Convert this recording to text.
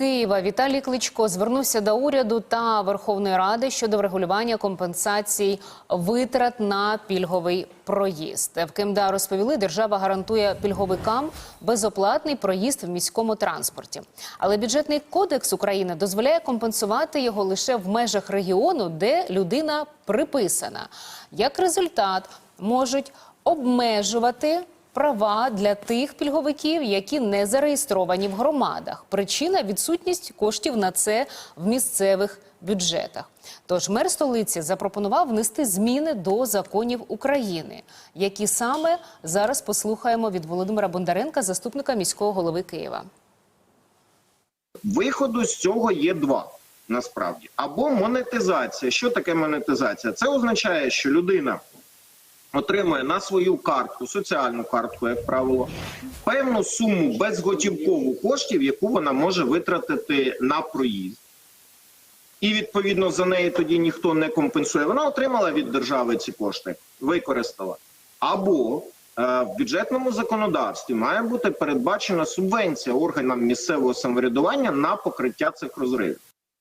Києва Віталій Кличко звернувся до уряду та Верховної Ради щодо врегулювання компенсацій витрат на пільговий проїзд. В КМДА розповіли, держава гарантує пільговикам безоплатний проїзд в міському транспорті. Але бюджетний кодекс України дозволяє компенсувати його лише в межах регіону, де людина приписана. Як результат, можуть обмежувати права для тих пільговиків, які не зареєстровані в громадах. Причина відсутність коштів на це в місцевих бюджетах. Тож мер столиці запропонував внести зміни до законів України, які саме зараз послухаємо від Володимира Бондаренка, заступника міського голови Києва. Виходу з цього є два насправді або монетизація. Що таке монетизація? Це означає, що людина отримує на свою картку, соціальну картку, як правило, певну суму безготівкову коштів, яку вона може витратити на проїзд. І відповідно за неї тоді ніхто не компенсує. Вона отримала від держави ці кошти, використала. Або е, в бюджетному законодавстві має бути передбачена субвенція органам місцевого самоврядування на покриття цих розривів.